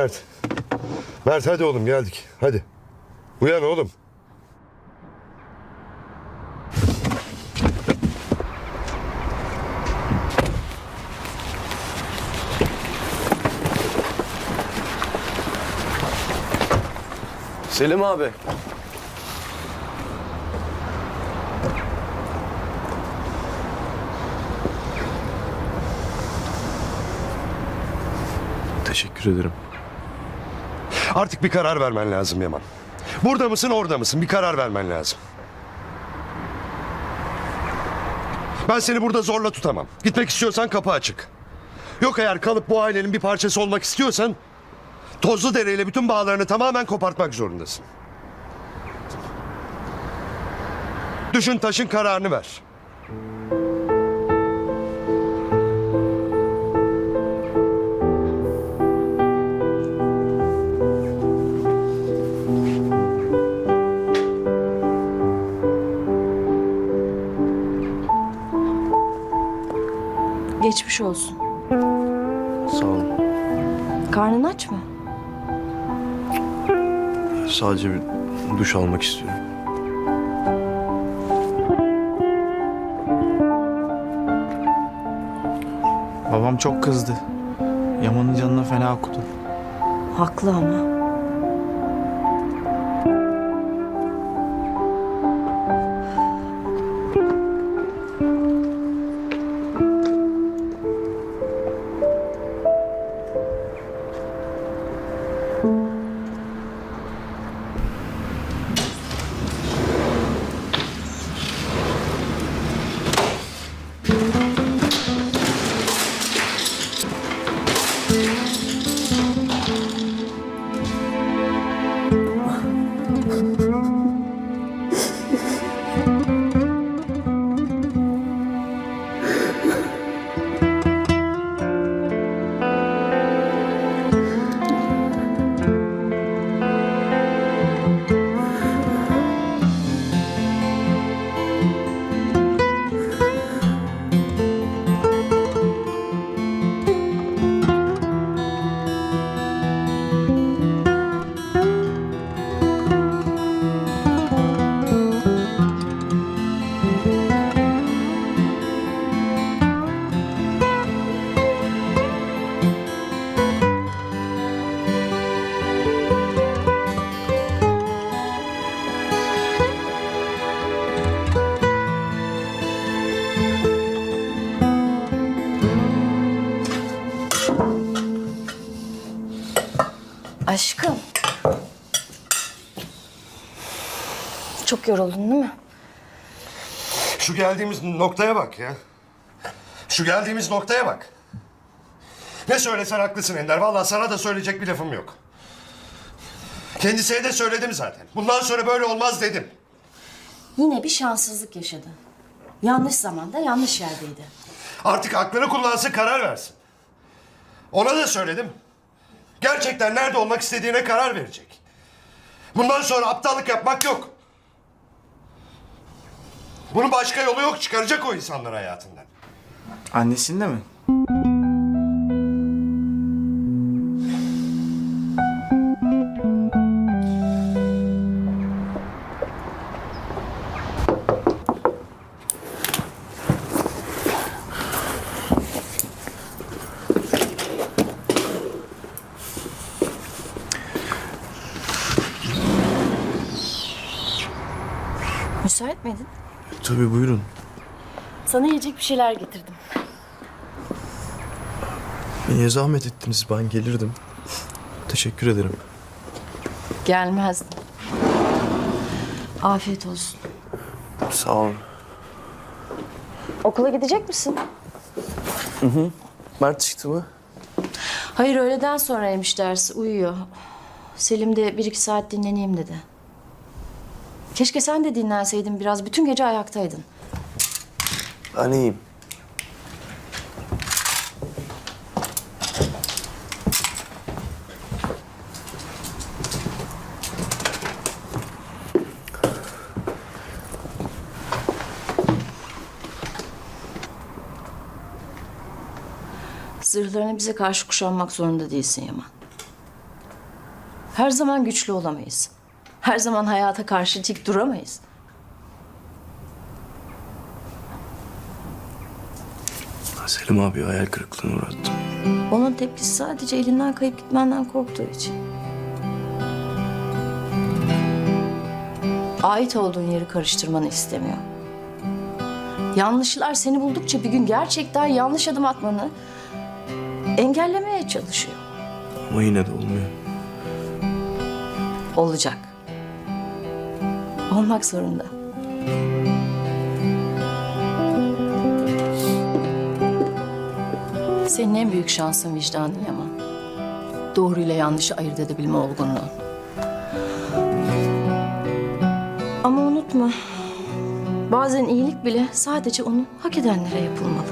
Mert. Mert hadi oğlum geldik. Hadi. Uyan oğlum. Selim abi. Teşekkür ederim. Artık bir karar vermen lazım Yaman. Burada mısın orada mısın bir karar vermen lazım. Ben seni burada zorla tutamam. Gitmek istiyorsan kapı açık. Yok eğer kalıp bu ailenin bir parçası olmak istiyorsan... ...Tozlu dereyle bütün bağlarını tamamen kopartmak zorundasın. Düşün taşın kararını ver. Geçmiş olsun. Sağ olun. Karnın aç mı? Sadece bir duş almak istiyorum. Babam çok kızdı. Yaman'ın canına fena okudu. Haklı ama. Aşkım. Çok yoruldun değil mi? Şu geldiğimiz noktaya bak ya. Şu geldiğimiz noktaya bak. Ne söylesen haklısın Ender. Vallahi sana da söyleyecek bir lafım yok. Kendisine de söyledim zaten. Bundan sonra böyle olmaz dedim. Yine bir şanssızlık yaşadı. Yanlış zamanda yanlış yerdeydi. Artık aklını kullansın karar versin. Ona da söyledim. Gerçekten nerede olmak istediğine karar verecek. Bundan sonra aptallık yapmak yok. Bunun başka yolu yok. Çıkaracak o insanları hayatından. Annesinde mi? Müsait miydin? Tabii buyurun. Sana yiyecek bir şeyler getirdim. Niye zahmet ettiniz? Ben gelirdim. Teşekkür ederim. Gelmezdim. Afiyet olsun. Sağ olun. Okula gidecek misin? Mert çıktı mı? Hayır öğleden sonraymış dersi. Uyuyor. Selim de bir iki saat dinleneyim dedi. Keşke sen de dinlenseydin biraz. Bütün gece ayaktaydın. Ben iyiyim. Zırhlarını bize karşı kuşanmak zorunda değilsin Yaman. Her zaman güçlü olamayız. Her zaman hayata karşı dik duramayız. Selim abi hayal kırıklığına uğrattım. Onun tepkisi sadece elinden kayıp gitmenden korktuğu için. Ait olduğun yeri karıştırmanı istemiyor. Yanlışlar seni buldukça bir gün gerçekten yanlış adım atmanı engellemeye çalışıyor. Ama yine de olmuyor. Olacak. Olmak zorunda. Senin en büyük şansın vicdanın Yaman. Doğru ile yanlışı ayırt edebilme olgunluğun. Ama unutma. Bazen iyilik bile sadece onu hak edenlere yapılmalı.